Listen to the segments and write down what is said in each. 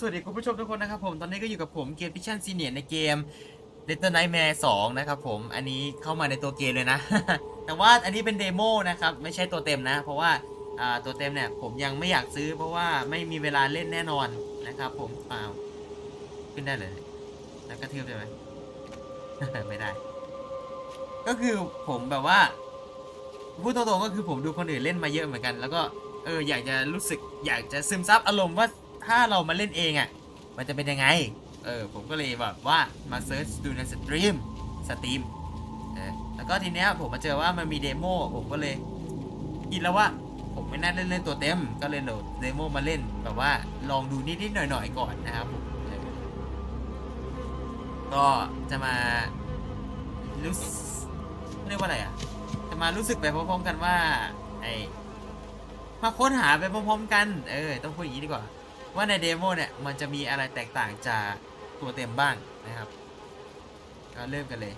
สวัสดีคุณผู้ชมทุกคนนะครับผม ตอนนี้ก็อยู่กับผมเกมพิชชั่นซีเนียในเกม Little Nightmare 2 นะครับผม อันนี้เข้ามาในตัวเกมเลยนะ แต่ว่าอันนี้เป็นเดโมนะครับ ไม่ใช่ตัวเต็มนะ เพราะว่าตัวเต็มเนี่ยผมยังไม่อยากซื้อเพราะว่าไม่มีเวลาเล่นแน่นอนนะครับผมอ้าวขึ้นได้เลย แล้วก็เทือบใช่ไหมไม่ได้ ก็คือผมแบบว่าพูดตรงๆก็คือผมดูคนอื่นเล่นมาเยอะเหมือนกัน แล้วก็เอออยากจะรู้สึกอยากจะซึมซับอารมณ์ว่า ถ้าเรามาเล่นเองอะ่ะ มันจะเป็นยังไง เออ ผมก็เลยแบบว่ามาเซิร์ชดูในสตรีมสตรีมเออแล้วก็ทีเนี้ยผมมาเจอว่ามันมีเดโมผมก็เลยคิดแล้วว่าผมไม่น่าเล่นเล่นตัวเต็ม ก็เลยโหลดเดโมมาเล่นแบบว่าลองดูนิดๆหน่อยๆก่อนนะครับผมก็จะมารู้สึกเรียกว่าอะไรอะ จะมารู้สึกไปพร้อมๆกันว่าไอมาค้นหาไปพร้อมๆกัน เออ ต้องพูดอย่างนี้ดีกว่า ว่าในเดโมเนี่ยมันจะมีอะไรแตกต่างจากตัวเต็มบ้างนะครับ ก็เริ่มกันเลย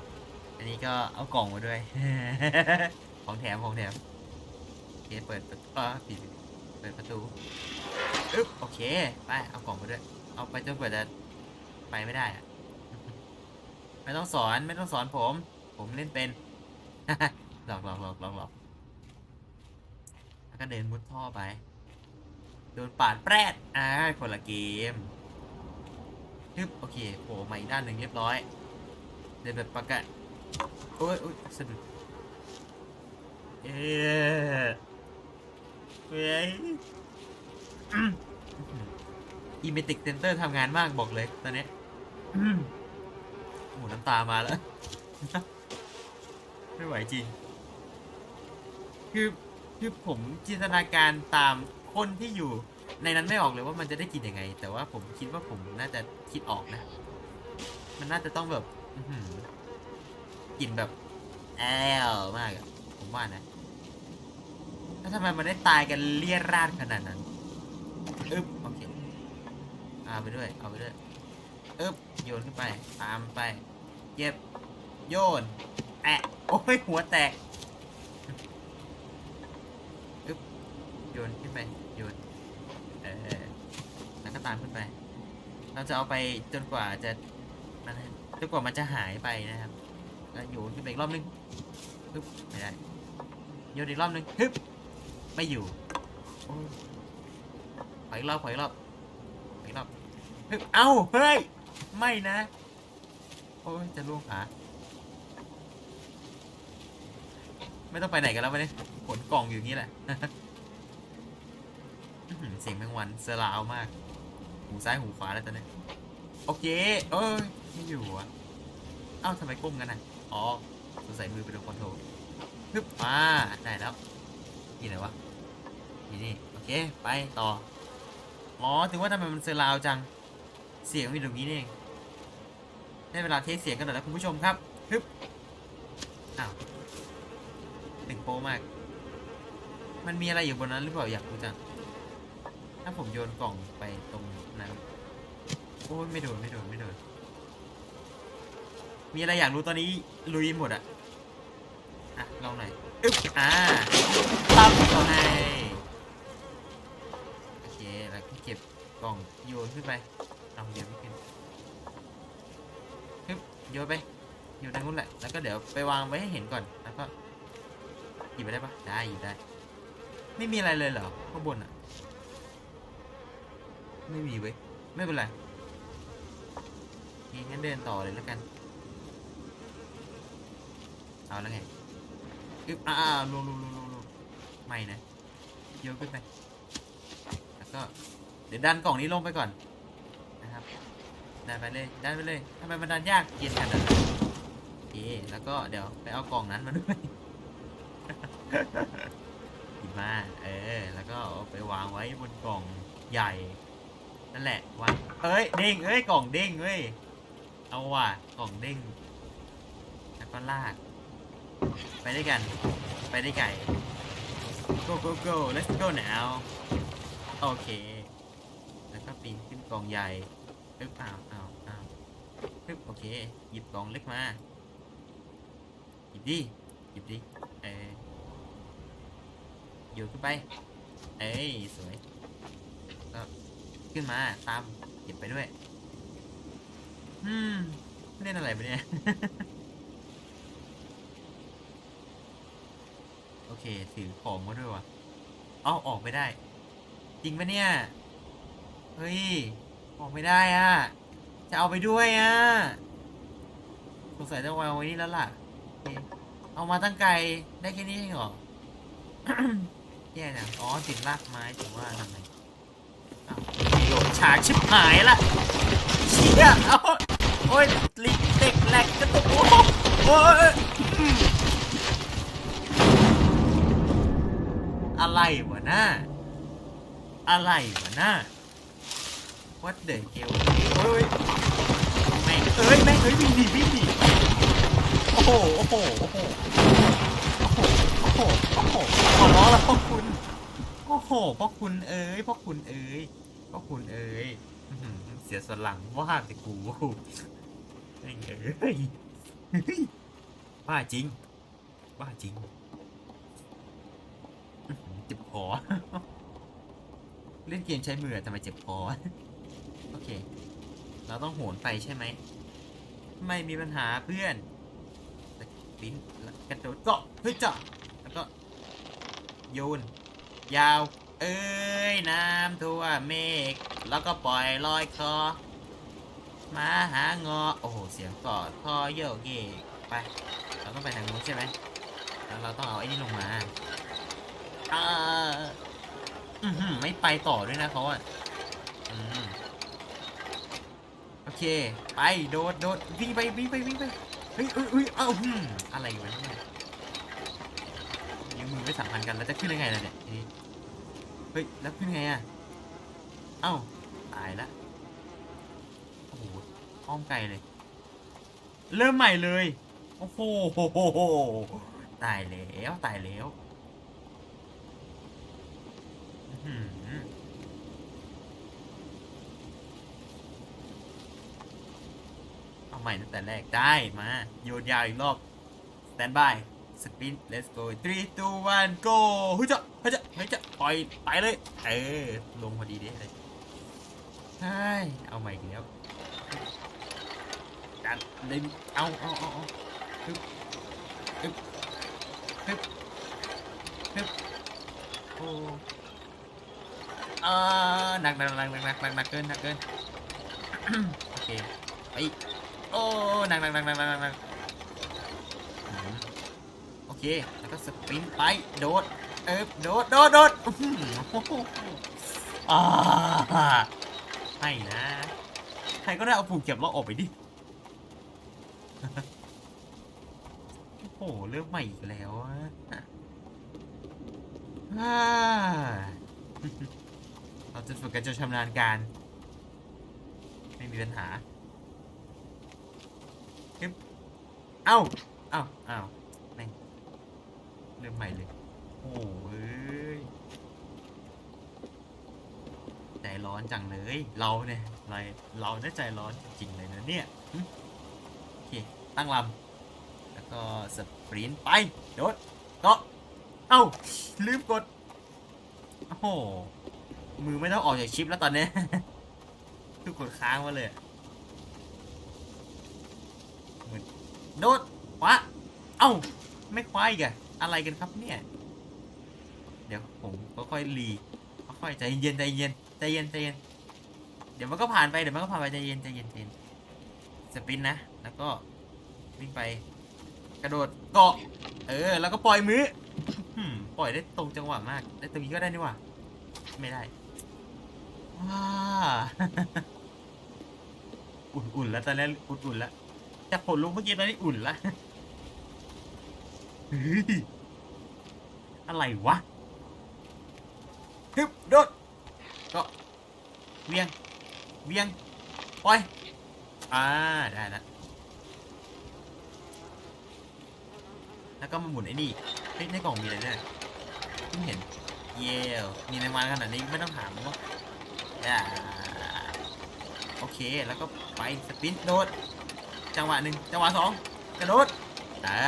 อันนี้ก็เอากล่องมาด้วย ของแถมของแถมโอเคเปิดประตูปิดเปิดประตูอึ๊บโอเคไปเอากล่องมาด้วย เอาไปจนกว่าจะไปไม่ได้อะไม่ต้องสอนไม่ต้องสอนผม ผมเล่นเป็นหลอกหลอกหลอกหลอกหลอกแล้วก็เดินมุดท่อไป โดนปาดแปรดอ่าคนละเกมฮึบโอเคโผล่มาอีกด้านหนึ่งเรียบร้อยเดินแบบปกติโอ้ยโอ้ยสะดุดเอ๊ะเฮ้ยอีเมติกเซนเตอร์ทำงานมากบอกเลยตอนนี้อืมโอ้โหน้ำตามาแล้ว ไม่ไหวจริง คือ คือผมจินตนาการตาม คนที่อยู่ในนั้นไม่ออกเลยว่ามันจะได้กินยังไง แต่ว่าผมคิดว่าผมน่าจะคิดออกนะ มันน่าจะต้องแบบกินแบบแอลมากอะผมว่านะแล้วทำไมมันได้ตายกันเลี่ยราดขนาดนั้นอึ๊บโอเคเอาไปด้วยเอาไปด้วยอึ๊บโยนขึ้นไป ตามไป เย็บ โยนแอะโอ้ยหัวแตกอึ๊บโยนขึ้นไป โยนเออแล้วก็ตามขึ้นไป เราจะเอาไปจนกว่าจะนั่นนะจนกว่ามันจะหายไปนะครับแล้วโยนขึ้นไปอีกรอบนึงฮึบไม่ได้โยนอีกรอบนึงฮึบไม่อยู่โอ้ยขออีกรอบขออีกรอบขออีกรอบฮึบเอ้าเฮ้ยไม่นะ โอ้ยจะล่วงขาไม่ต้องไปไหนกันแล้ววันนี้ขนกล่องอยู่งนี้แหละ อื้อหือเสียงแมงวันเซราวมาก หูซ้ายหูขวาแล้วตอนนี้โอเค เอ้ยไม่อยู่อะเอ้าทำไมก้มกันอะอ๋อสงสัยมือไปโดนคอนโทรลฮึบมาได้แล้วนี่ไหนวะนี่นี่โอเคไปต่ออ๋อถึงว่าทำไมมันเซราวจังเสียงมีตรงนี้นี่เองได้เวลาเทสเสียงกันหน่อยแล้วคุณผู้ชมครับฮึบอ้าวหนึ่งโปมาก มันมีอะไรอยู่บนนั้นหรือเปล่าอยากรู้จัง ถ้าผมโยนกล่องไปตรงนั้น โอ้ยไม่โดนไม่โดนไม่โดน มีอะไรอยากรู้ตอนนี้ลุยหมดอะอะลองหน่อยอึ๊บอ่าปั๊บเขาให้โอเคแล้วก็เก็บกล่องโยนขึ้นไปลองโยนไม่ขึ้นฮึบโยนไปโยนทางนู้นแหละแล้วก็เดี๋ยวไปวางไว้ให้เห็นก่อนแล้วก็หยิบไปได้ปะได้หยิบได้ ไม่มีอะไรเลยเหรอข้างบนอะ ไม่มีเว้ย ไม่เป็นไรนี่งั้นเดินต่อเลยแล้วกัน เอาแล้วไงอึ๊บอ่าลงลงลงลงลงไม่นะโยนขึ้นไป แล้วก็เดี๋ยวดันกล่องนี้ลงไปก่อนนะครับ ดันไปเลย ดันไปเลยทำไมมันดันยากเย็นขนาดนั้นโอเคแล้วก็เดี๋ยวไปเอากล่องนั้นมาด้วยหยิบมาเออ แล้วก็เอาไปวางไว้บนกล่องใหญ่ นั่นแหละวางเอ้ยเด้งเอ้ยกล่องเด้งเว้ยเอาว่ะกล่องเด้งแล้วก็ลาก ไปด้วยกัน ไปได้ไก่ go go go let's go now โอเค แล้วก็ปีนขึ้นกล่องใหญ่ปึ๊บอ้าวอ้าวอ้าวปึ๊บโอเค หยิบกล่องเล็กมาหยิบดิหยิบดิเออโยนขึ้นไป เอ้ยสวย ขึ้นมา ตามเก็บไปด้วย อืมเล่นอะไรไปเนี่ย โอเค ถือของมาด้วยวะเอาออกไม่ได้ จริงปะเนี่ย เฮ้ย ออกไม่ได้อะ จะเอาไปด้วยอะสงสัยจะวางไว้นี่แล้วล่ะ เอามาตั้งไกลได้แค่นี้เองเหรอ แย่จังอ๋อติดรากไม้ถึงว่าทำไมอ้าว โหลดฉากชิบหายละเชี่ยเอาโอ้ยลิเด็กแหลกกระตุกโอ้โหโอ้ยอะไรวะน่าอะไรวะน่า What the hell โอ้ยแม่งเอ้ยแม่งเอ้ยวิ่งหนีวิ่งหนีโอ้โหโอ้โหโอ้โหโอ้โหโอ้โหโอ้โหขอร้องแล้วพ่อคุณ โอ้โหพ่อคุณเอ้ยพ่อคุณเอ้ยพ่อคุณเอ้ยเสียสลังว่าแต่กูแม่งเอ้ยเฮ้ยบ้าจริงบ้าจริงเจ็บคอเล่นเกมใช้มือทำไมเจ็บคอโอเค เราต้องโหนไปใช่ไหม ไม่มีปัญหาเพื่อนปิ้นแล้วกระโดดเกาะเฮ้ยจ้ะแล้วก็โยน ยาว เอ้ยน้ำทั่วเมฆแล้วก็ปล่อยลอยคอมาหางอ โอ้โห เสียงกอดคอโยกเยกไป เราต้องไปทางนู้นใช่ไหมแล้วเราต้องเอาไอ้นี่ลงมาอ่าอือหือไม่ไปต่อด้วยนะเขาอะอืมโอเค ไป โดดโดดวิ่งไปวิ่งไปวิ่งไปเฮ้ยเอ้ยเอ้ยเอ้าอะไรอยู่วะเนี่ย มือไม่สัมพันธ์กันแล้วจะขึ้นยังไงล่ะเนี่ยทีนี้เฮ้ยแล้วขึ้นไงอะเอ้าตายละโอ้โหอ้อมไกลเลย เริ่มใหม่เลยโอ้โหตายแล้วตายแล้วเอาใหม่ตั้งแต่แรกได้มาโยนยาวอีกรอบ stand by สปิน let's go 3 2 1 go เฮ้ยจะเฮ้ยจะเฮ้ยจะปล่อยไปเลย เออ ลงพอดีดิเลยใช่เอาใหม่อีกแล้วดันเล่นเอาเอาเอาเอาฮึบฮึบฮึบฮึบโอ้เออหนักหนักหนักหนักหนักหนักหนักเกินหนักเกินโอเคไปโอ้หนักหนักหนักหนักหนักหนักหนักอืมโอเค แล้วก็สปินไป โดด เออโดด โดด โดดโอ้โหอ่าให้นะ ใครก็ได้เอาผูกเก็บแล้วออกไปดิ โอ้โห เริ่มใหม่อีกแล้วฮ่าเราจะฝึกกันจนชำนาญการ ไม่มีปัญหา เอ้า เอ้า เอ้า เริ่มใหม่เลย โอ้เอ้ยใจร้อนจังเลย เราเนี่ยเราเราได้ใจร้อนจริงเลยนะเนี่ยโอเคตั้งลำแล้วก็สปรินต์ไปโดดกาะเอ้าลืมกดโอ้โหมือไม่ต้องออกจากชิปแล้วตอนนี้ทุกกดค้างมาเลยโดดวาเอ้าไม่คว้าอีกอะ อะไรกันครับเนี่ย เดี๋ยวผมค่อยๆรีค่อยๆใจเย็นใจเย็นใจเย็นใจเย็น เดี๋ยวมันก็ผ่านไปเดี๋ยวมันก็ผ่านไปใจเย็นใจเย็นใจเย็นสปินนะ แล้วก็วิ่งไป กระโดดเกาะ เออ แล้วก็ปล่อยมือปล่อยได้ตรงจังหวะมาก ได้ตรงนี้ก็ได้นี่หว่าไม่ได้ว้าอุ่นๆแล้วตอนนี้อุ่นๆแล้วจากผลลุกเมื่อกี้ตอนนี้อุ่นละ เฮ้ยอะไรวะฮึบโดดก็เวียง เวียงปล่อยอ่าได้แล้วแล้วก็มาหมุนไอ้นี่เฮ้ยในกล่องมีอะไรเนี่ยเพิ่งเห็น เย้มีในวันขนาดนี้ไม่ต้องถามว่าอ่าโอเคแล้วก็ไปสปินโดด จังหวะหนึ่งจังหวะสองกระโดดอ่า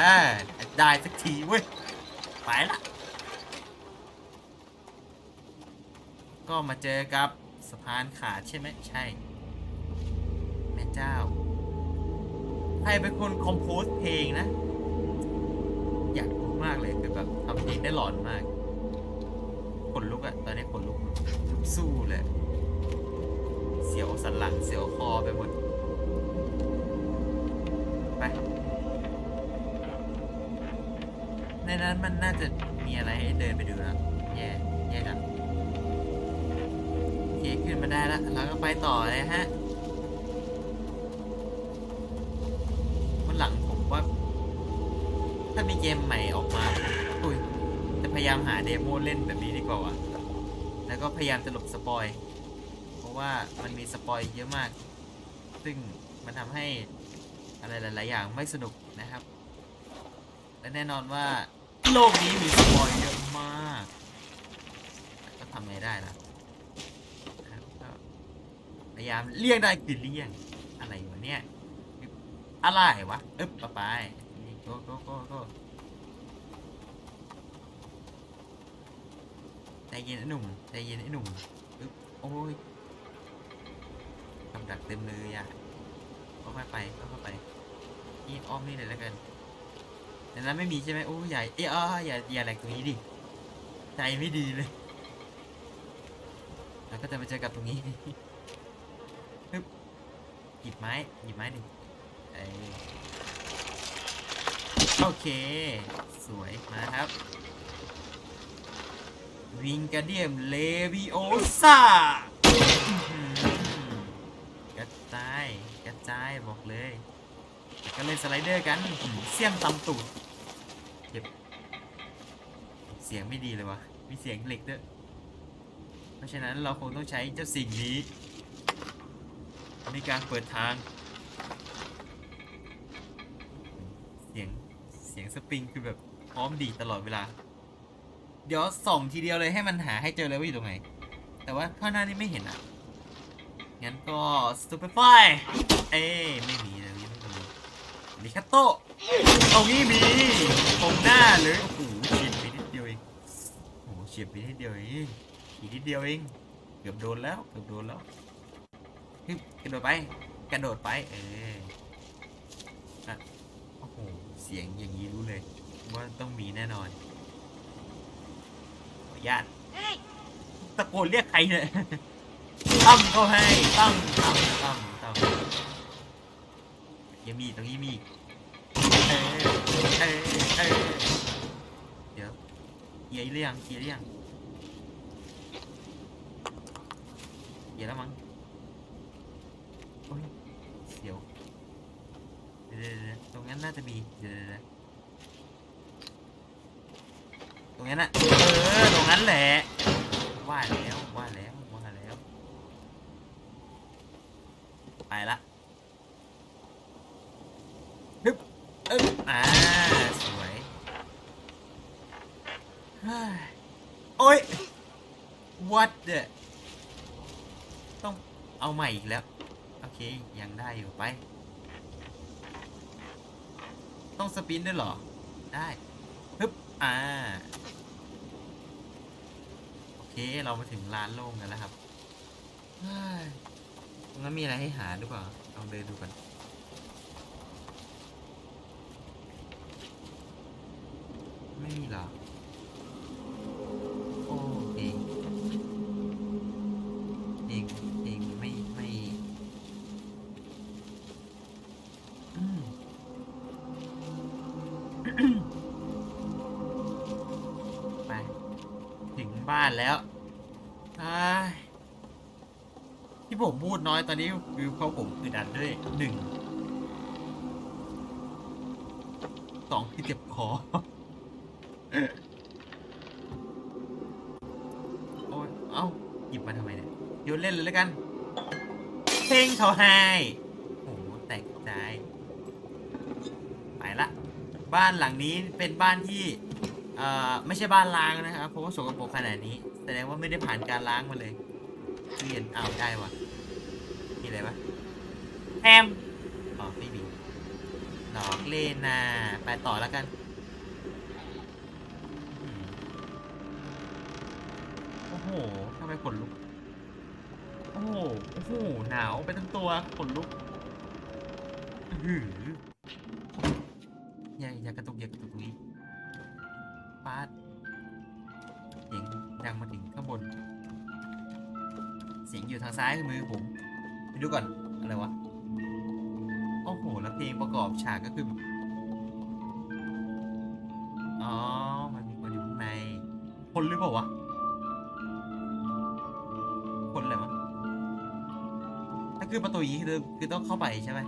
ได้สักทีเว้ย ไปละ ก็มาเจอกับสะพานขาดใช่ไหมใช่ แม่เจ้า ใครเป็นคนคอมโพสเพลงนะ อยากรู้มากเลยคือแบบทำเพลงได้หลอนมากขนลุกอะตอนนี้ขนลุกลุกสู้เลยเสียวสันหลังเสียวคอไปหมดไป ในนั้นมันน่าจะมีอะไรให้เดินไปดูนะแย่แย่จังเคขึ้นมาได้แล้วเราก็ไปต่อเลยฮะวันหลังผมว่า ถ้ามีเกมใหม่ออกมา อุ้ย จะพยายามหาเดโมเล่นแบบนี้ดีกว่าวะแล้วก็พยายามจะหลบสปอย เพราะว่ามันมีสปอยเยอะมาก ซึ่งมันทำให้อะไรหลาย ๆ อย่างไม่สนุกนะครับ และแน่นอนว่า โลกนี้มีสปอยเยอะมาก ก็ทำไงได้ล่ะก็พยายามเลี่ยงได้คือเลี่ยง อะไรวะเนี่ย อะไรวะอึ๊บไปนี่โกโกโกโกใจเย็นไอ้หนุ่มใจเย็นไอ้หนุ่มอึ๊บโอ้ยกำดักเต็มเลยอะก็ค่อยไปก็ค่อยไปนี่อ้อมนี่เลยแล้วกัน ในนั้นไม่มีใช่ไหมโอ้ใหญ่เอ้ยอ้อย่าอย่าแหลกตรงนี้ดิใจไม่ดีเลยแล้วก็จะมาเจอกับตรงนี้ฮึบหยิบไม้หยิบไม้ดิเอโอเค สวยมาครับวิงกาเดียมเลวิโอซ่ากระจายกระจายบอกเลย ก็เลยสไลเดอร์กันเสี้ยมตำตูด เสียงไม่ดีเลยวะมีเสียงเหล็กด้วยเพราะฉะนั้นเราคงต้องใช้เจ้าสิ่งนี้ ในการเปิดทาง เสียงเสียงสปริงคือแบบพร้อมดีตลอดเวลา เดี๋ยวส่องทีเดียวเลยให้มันหาให้เจอเลยว่าอยู่ตรงไหน แต่ว่าข้างหน้านี่ไม่เห็นอะ งั้นก็สตูปอร์ไฟเอ้ไม่มีเลยไม่มีลิคาโตตรงนี้มีตรงหน้าเลยโอ้โห ฉียดไปนิดเดียวเองอีกนิดเดียวเอง เกือบโดนแล้ว เกือบโดนแล้วฮึบกระโดดไป กระโดดไป เออโอ้โห เสียงอย่างนี้รู้เลย ว่าต้องมีแน่นอนขออนุญาตตะโกนเรียกใครเนี่ยตั้มก็ให้ตั้มตั้มตั้มตั้มยังมีอีกตรงนี้มีอีกเออเออเออเดี๋ยว เกียร์หรือยังเกียร์หรือยังเกียแล้วมั้งโอ้ยเสียวเดี๋ยวเดี๋ยวเดี๋ยวตรงนั้นน่าจะมีเดี๋ยวเดี๋ยวเดี๋ยวตรงนั้นน่ะเออตรงนั้นแหละว่าแล้วว่าแล้วว่าแล้วไปละฮึบเอ๊บอ่า สวยเฮ้ยโอ้ย what the ต้องเอาให ม่อีกแล้ว โอเค ยังได้อยู่ไป ต้องสปินด้วยเหรอ ได้ฮึบอ่า โอเค เรามาถึงร้านโล่งกันแล้วครับตรงนั้นมีอะไรให้หาหรือเปล่าลองเดินดูกันไม่มีหรอานแล้วที่ผมพูดน้อยตอนนี้คือเพราะผมคือดันด้วยหนึ่งสองคือเจ็บคอโอ้ยเอ้าหยิบมาทำไมเนี่ยโยนเล่นเลยแล้วกัน เพลงเขาให้โอ้โหแตกใจไปละ บ้านหลังนี้เป็นบ้านที่ อ่อไม่ใช่บ้านล้างนะครับเพราะว่าสกปรกขนาดนี้แสดงว่าไม่ได้ผ่านการล้างมาเลยเปลี่ยนอ้าวได้วะมีอะไรวะแฮมอ๋อไม่มีดอกเล่นนะไปต่อแล้วกันอืมโอ้โหทำไมขนลุกโอ้โหโอ้โหหนาวไปทั้งตัวขนลุกอื้อหืออย่าอย่ากระตุกอย่ากระตุกตรงนี้ ปาดเสียงดังมาถึงข้างบน เสียงอยู่ทางซ้ายมือผมไปดูก่อน อะไรวะ โอ้โห แล้วเพลงประกอบฉากก็คือ อ๋อ มันมีคนอยู่ข้างใน คนหรือเปล่าวะ คนอะไรวะถ้าคือประตูอย่างนี้คือคือต้องเข้าไปใช่ไหม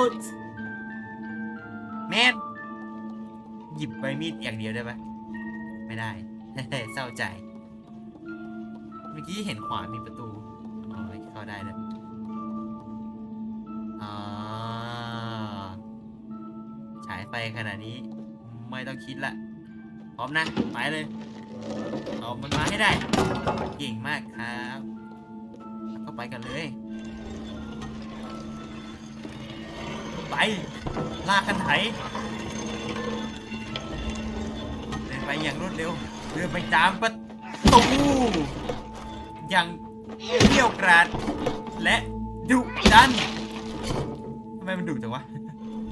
อุ๊ยแมนหยิบใบมีดอย่างเดียวได้ปะไม่ได้ เศร้าใจ เมื่อกี้เห็นขวามีประตูอ๋อเข้าได้เลยอ๋อฉายไฟขนาดนี้ ไม่ต้องคิดละ พร้อมนะ ไปเลย เอามันมาให้ได้ เก่งมากครับแล้วก็ไปกันเลย ลากกันไถเดินไปอย่างรวดเร็วเดินไปตามประตูอย่างเที่ยวกราด และดุดันทำไมมันดุจังวะ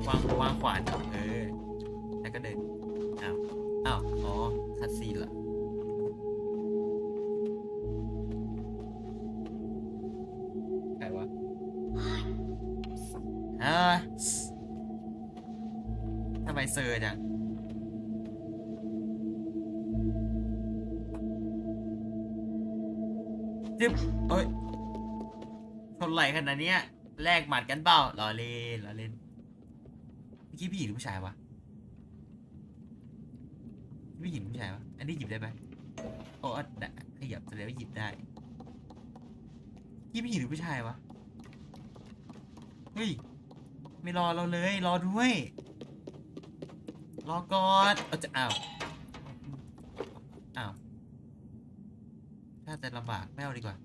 วางวางขวานเออแล้วก็เดินอ้าวอ้าวอ๋อคัดซีนเหรอ ทำไมเซอร์จังจึ๊บเอ้ยชนไหลขนาดเนี้ยแลกหมัดกันเปล่ารอเล่นรอเล่นเมื่อกี้ผู้หญิงหรือผู้ชายวะผู้หญิงหรือผู้ชายวะอันนี้หยิบได้ไหมโอ้อะได้ขยับแสดงว่าหยิบได้ยี่ผู้หญิงหรือผู้ชายวะเฮ้ยไม่รอเราเลย รอด้วย รอก่อนเอาจะอ้าวอ้าวถ้าจะลำบากไม่เอาดีกว่า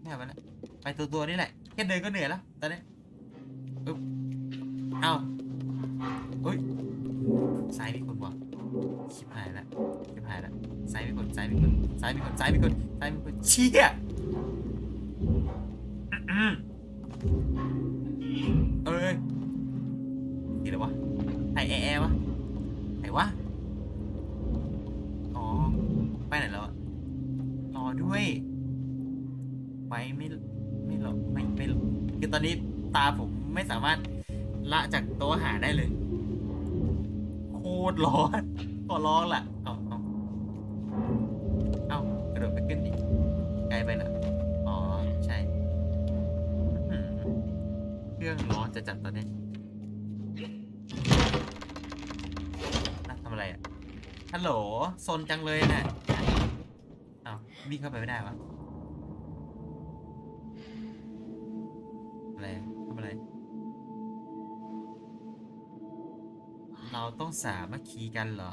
ไม่เอาไปแล้วไปตัวตัวนี่แหละแค่เดินก็เหนื่อยแล้วตอนนี้อึ๊บเอาเฮ้ยซ้ายมีคนวะชิบหายแล้วชิบหายแล้วซ้ายมีคนซ้ายมีคนซ้ายมีคนซ้ายมีคนซ้ายมีคนเชี่ยามารถละจากโต๊ะอาหารได้เลย โคตรร้อนขอร้องล่ะ เอาเอาเอากระโดดไปขึ้นดิไกลไปเหรออ๋อ ใช่เครื่องร้อนจะจัดตอนนี้น่าทำอะไรอะ ฮัลโหลซนจังเลยน่ะอ้าวิ่งเข้าไปไม่ได้วะอะไรทำอะไร เราต้องสามัคคีกันเหรอ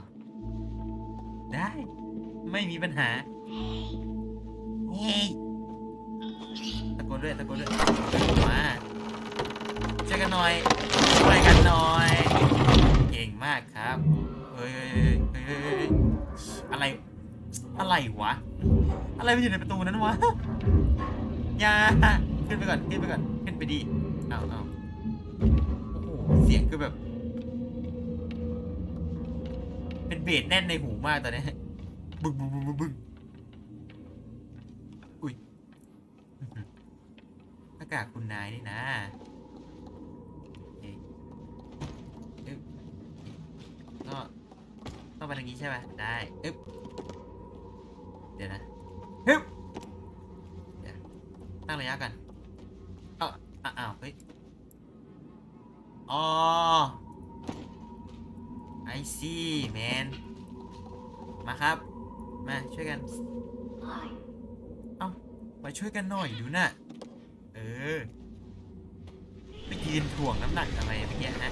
ได้ ไม่มีปัญหา เฮ้ยตะโกนด้วยตะโกนด้วยมาเจอกันหน่อยช่วยกันหน่อย เก่งมากครับเฮ้ยเฮ้ยเฮ้ยเฮ้ยเฮ้ยอะไรอะไรวะ อะไรมันอยู่ในประตูนั้นวะอย่าขึ้นไปก่อนขึ้นไปก่อนขึ้นไปดีเอาเอาโอ้โหเสียงคือแบบ เบสแน่นในหูมากตอนนี้บึ้งบึ้งบึ้งบึ้งอุ้ยอื้อหือหน้ากากคุณนายนี่นะโอเคอึ๊บก็ต้องไปทางนี้ใช่ไหมได้อึ๊บเดี๋ยวนะฮึบเดี๋ยวตั้งระยะกันเออ้าวอ้าวเฮ้ยอ๋อ I see man มาครับ มาช่วยกัน เอ้ามาช่วยกันหน่อยดูน่ะ เออ ไปยืนถ่วงน้ำหนักทำไมเมื่อกี้ฮะ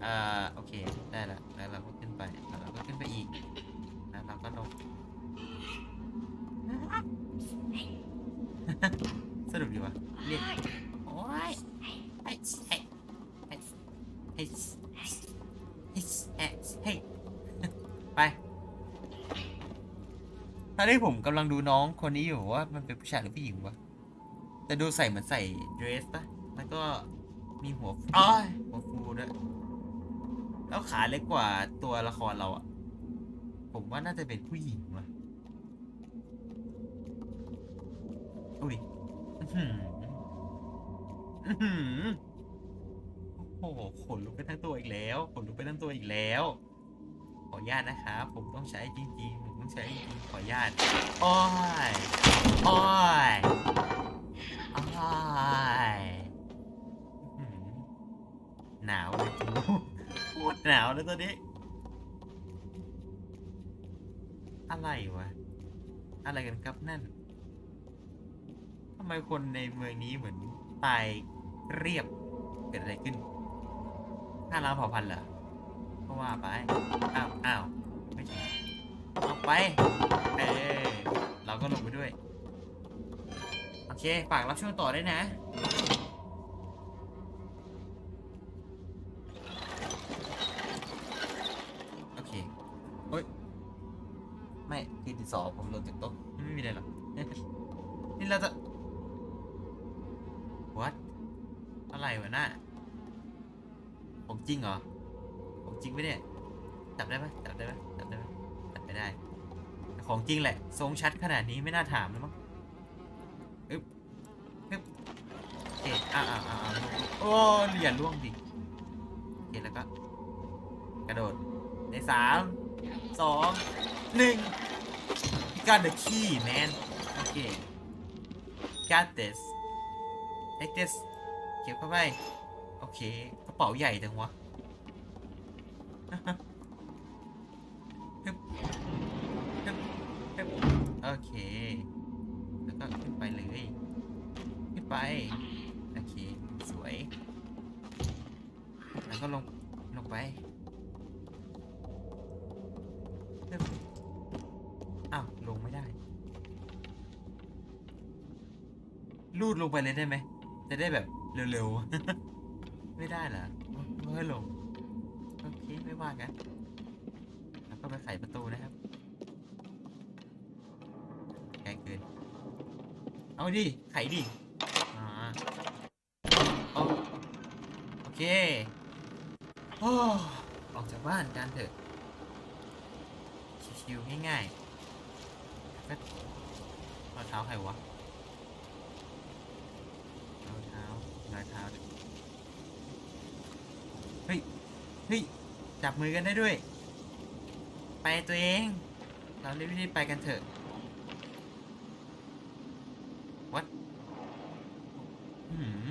เอ่อโอเค ได้ละแล้วเราก็ขึ้นไป แล้วเราก็ขึ้นไปอีก แล้วเราก็ลง สนุกดีวะเรียกโอ้ยเฮ้ยเฮ้ยเฮ้ยเฮ้ยเฮ้ยเฮ้ยไปตอ นี้ผมกำลังดูน้องคนนี้อยู่ว่ามันเป็นผู้ชายหรือผู้หญิงวะ แต่ดูใส่เหมือนใส่เดรสปะแล้วก็มีหัวอ้อยหัวฟูด้วย แล้วขาเล็กกว่าตัวละครเราอะผมว่าน่าจะเป็นผู้หญิงว่ะอุ้ยโอ้โหขนลุกไปทั้งตัวอีกแล้ว ขนลุกไปทั้งตัวอีกแล้ว ขออนุญาตนะครับ ผมต้องใช้จริงๆผมต้อง ใช้จริงขออนุญาตโอ้ยโอ้ยโอ้ยอ้อหือหนาวเลยกูโคตรหนาวเลยตอนนี้ อะไรวะ อะไรกันครับนั่นทำไมคนในเมืองนี้เหมือนตายเรียบเกิดอะไรขึ้นฆ่าล้างเผ่าพันธุ์เหรอก็ว่าไป อ้าว อ้าว ไป เออเราก็ลงไปด้วย โอเคฝากรับช่วงต่อได้นะ โอเคเฮ้ย ไม่คือดินสอผมล่นจากโต๊ะไม่มีอะไรหรอก นี่เราจะ what อะไรวะน่ะของจริงเหรอของจริงไหมเนี่ยจับได้ไหมจับได้ไหมจับได้ไหมจับไม่ได้ ของจริงแหละ ทรงชัดขนาดนี้ไม่น่าถามแล้วมั้งอึ๊บอึ๊บโอเคอ่าอ่าอ่าโอ้เหรียญล่วงดิโอเคแล้วก็ กระโดด ในสามสองหนึ่ง You got the key man โอเค got this take this เก็บเข้าไป โอเค กระเป๋าใหญ่จังวะ เค แล้วก็ขึ้นไปเลย ขึ้นไป โอเค สวย แล้วก็ลง ลงไปอ้าว ลงไม่ได้ ลูดลงไปเลยได้ไหม จะได้แบบเร็วๆ ไม่ได้เหรอไม่ให้ลง โอเค ไม่ว่ากัน แล้วก็ไปไขประตูนะครับไกลเกิน เอาดิ ไขดิอ่าเอาโอเคโอ้ออกจากบ้านกันเถอะ ชิวๆง่ายๆก็รอยเท้าใครวะรอยเท้ารอยเท้า เฮ้ย เฮ้ย จับมือกันได้ด้วย ไปตัวเอง เรารีบๆไปกันเถอะ วัดหืม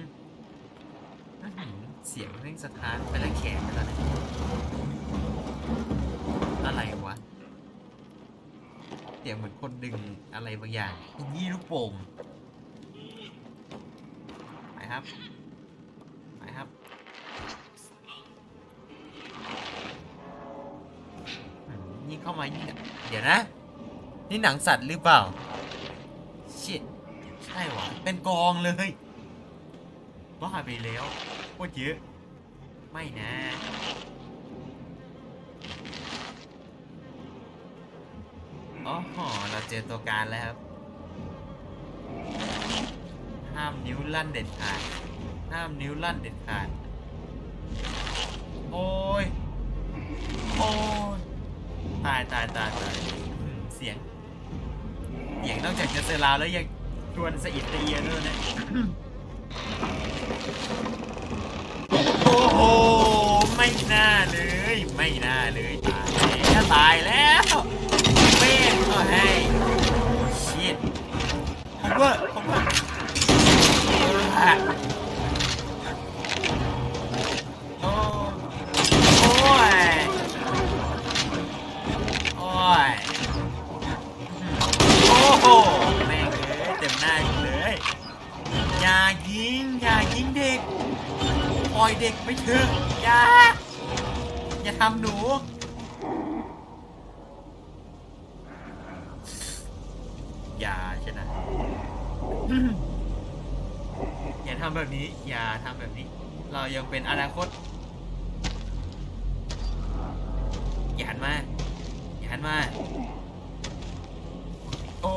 อื้อหือเสียงเร่งสถานไปแล้วแขนไปล้วเนี่ยอะไรวะ เสียงเหมือนคนดึงอะไรบางอย่างยี่ลูกโป่งไปครับไปครับอืมยิ่งเข้ามายิ่งเดี๋ยวนะ นี่หนังสัตว์หรือเปล่าเชิตใช่หวะเป็นกองเลยบ้าไปแล้วโคตรเยอะ ไม่นะ อ๋อเราเจอตัวการแล้วครับ ห้ามนิ้วลั่นเด็ดขาด ห้ามนิ้วลั่นเด็ดขาด โอ้ย โอ้ย ตายตายตายตายเสียง เสียงนอกจากจะเซอร์ราวแล้วยังชวนสะอิดสะเอียนด้วยเนี่ยโอ้โห ไม่น่าเลย ไม่น่าเลยตายแล้วตายแล้วเป้งก็ให้ชิดผมว่าผมว่า ปล่อยเด็กไม่ถึงอย่า อย่าทำหนู อย่าใช่ไหมอย่าทำแบบนี้ อย่าทำแบบนี้ เรายังเป็นอนาคต อย่าหันมา อย่าหันมา โอ้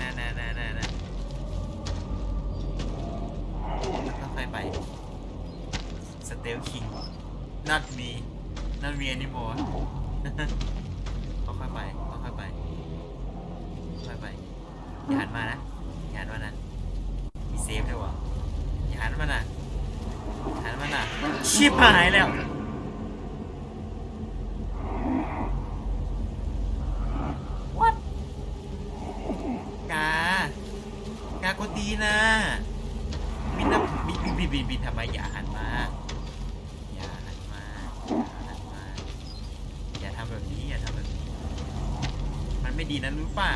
น่าน่าน่าน่าน่าค่อยไป เตลคิง not me not me anymore ค่อยๆไปค่อยๆไปค่อยๆไปอย่าหันมานะอย่าหันมานะมีเซฟด้วยวะอย่าหันมานะอย่าหันมานะชิบหายแล้ว what กากากดดีนะบินนะบินบินบินบินบินทำไมอย่าหันมา อย่าหันมา อย่าทำแบบนี้ อย่าทำแบบนี้ มัน ไม่ดีนะรู้เปล่า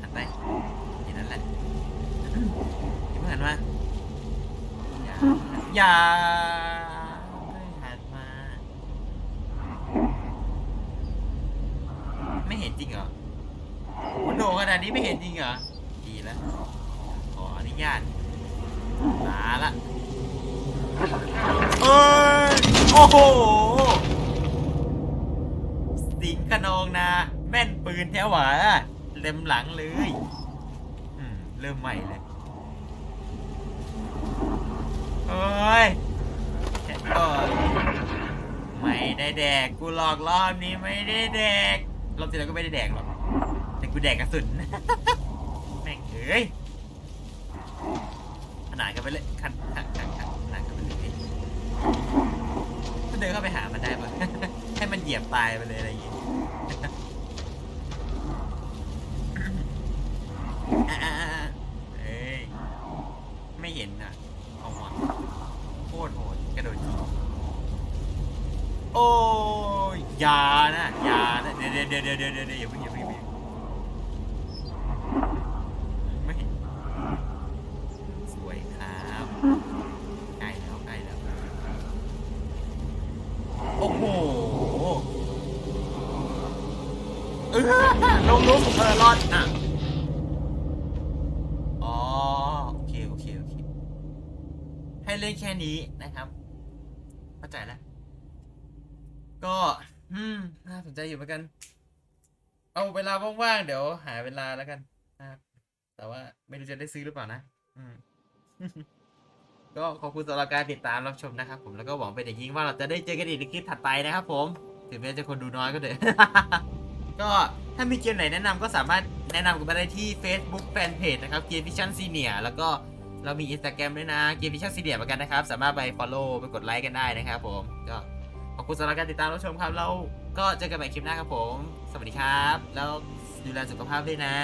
หันไปอย่างนั้นแหละอย่าเพิ่งหันมาอย่าอย่าหันมา ไม่เห็นจริงเหรอโอ้โหขนาดนี้ไม่เห็นจริงเหรอ ดีแล้ว ขออนุญาตมาละเอ้ยโอ้โห สิงขน องนาแม่นปืนแท้หวะเต็มหลังเลยเริ่มใหม่เลยเอ้ยแค่ก่อนไม่ได้แดก กูหลอกรอบนี้ไม่ได้แดก รอบที่แล้วก็ไม่ได้แดกหรอก แต่กูแดกกระสุนแม่งเอ้ยขนาดกันไปเลยขันขันขันขันขนาดกันไปเลยมันเดินเข้าไปหามันได้ปะให้มันเหยียบตายไปเลยอะไรอย่างงี้ เอ้ย ไม่เห็นอะ เอาวะโคตรโหดกระโดดยิงโอ้ยยานะยานะ เดี๋ยวเดี๋ยวเดี๋ยวเดี๋ยวเดี๋ยวเดี๋ยวอย่าเพิ่งอย่าเพิ่งอย่าเพิ่งไม่เห็นสวยครับใกล้แล้วใกล้แล้ว โอ้โหเออลงลุกเออรอดอะ อ๋อ โอเค โอเค โอเค ให้เล่นแค่นี้นะครับ เข้าใจแล้ว ก็ อืมน่าสนใจอยู่เหมือนกัน เอาเวลาว่างๆเดี๋ยวหาเวลาแล้วกันนะครับ แต่ว่าไม่รู้จะได้ซื้อหรือเปล่านะ อืมก็ขอบคุณสำหรับการติดตามรับชมนะครับ ผมแล้วก็หวังเป็นอย่างยิ่งว่าเราจะได้เจอกันอีกในคลิปถัดไปนะครับ ผมถึงแม้จะคนดูน้อยก็เถอะก็ถ้ามีเกมไหนแนะนำก็สามารถแนะนำกันมาได้ที่ Facebook Fanpage นะครับ Game Vision Senior แล้วก็ เรามีอินสตาแกรมด้วยนะเกมพิชชั่นซีเดียเหมือนกันนะครับ สามารถไป follow ไปกดไลค์กันได้นะครับผมก็ขอบคุณสำหรับการติดตามรับชมครับ เราก็เจอกันใหม่คลิปหน้าครับผม สวัสดีครับ แล้วดูแลสุขภาพด้วยนะ